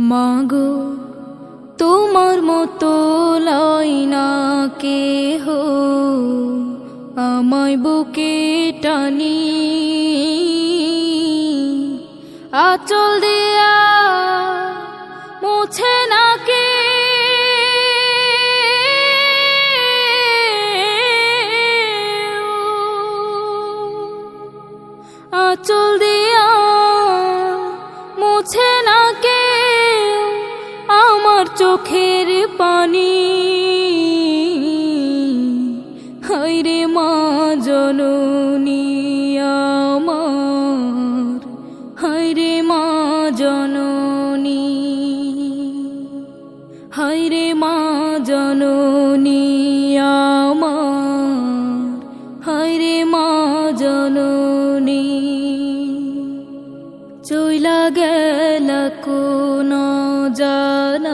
মাগো, তোমার মতো লয় না কে হো আমায় বুকে টানি। আচল দিয়া মুছে না কে। আচল দিয়া মুছে না কে। আমার চোখের পানি। হাইরে মা জননী আমার হাইরে মা জননী। হাইরে মা জননী আমার হাইরে মা জননী। চইলা গেল কোন জানা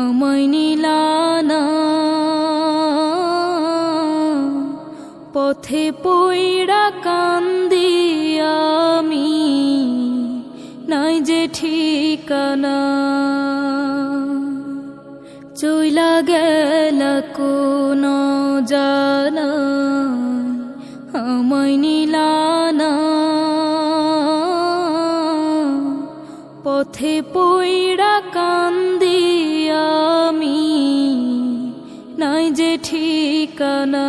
আমায় নিলানা পথে পইড়া কান্দি আমি নাই যে ঠিকানা। চইলা গেল কোন জানা। পইড়া কান্দি আমি নাই যে ঠিকানা।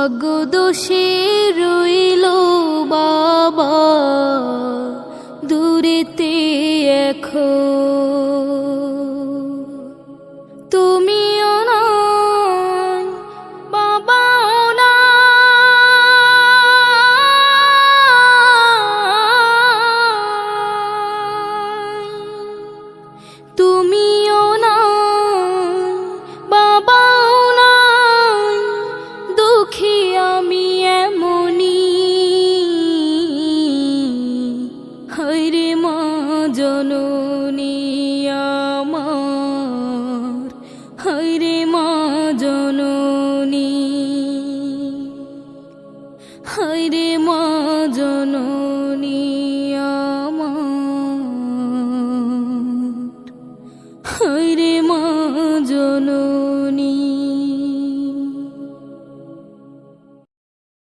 ভাগ্য দোষে রইল বাবা দূরেতে এখন তুমিও রে মা জননী আমার রে মা জননী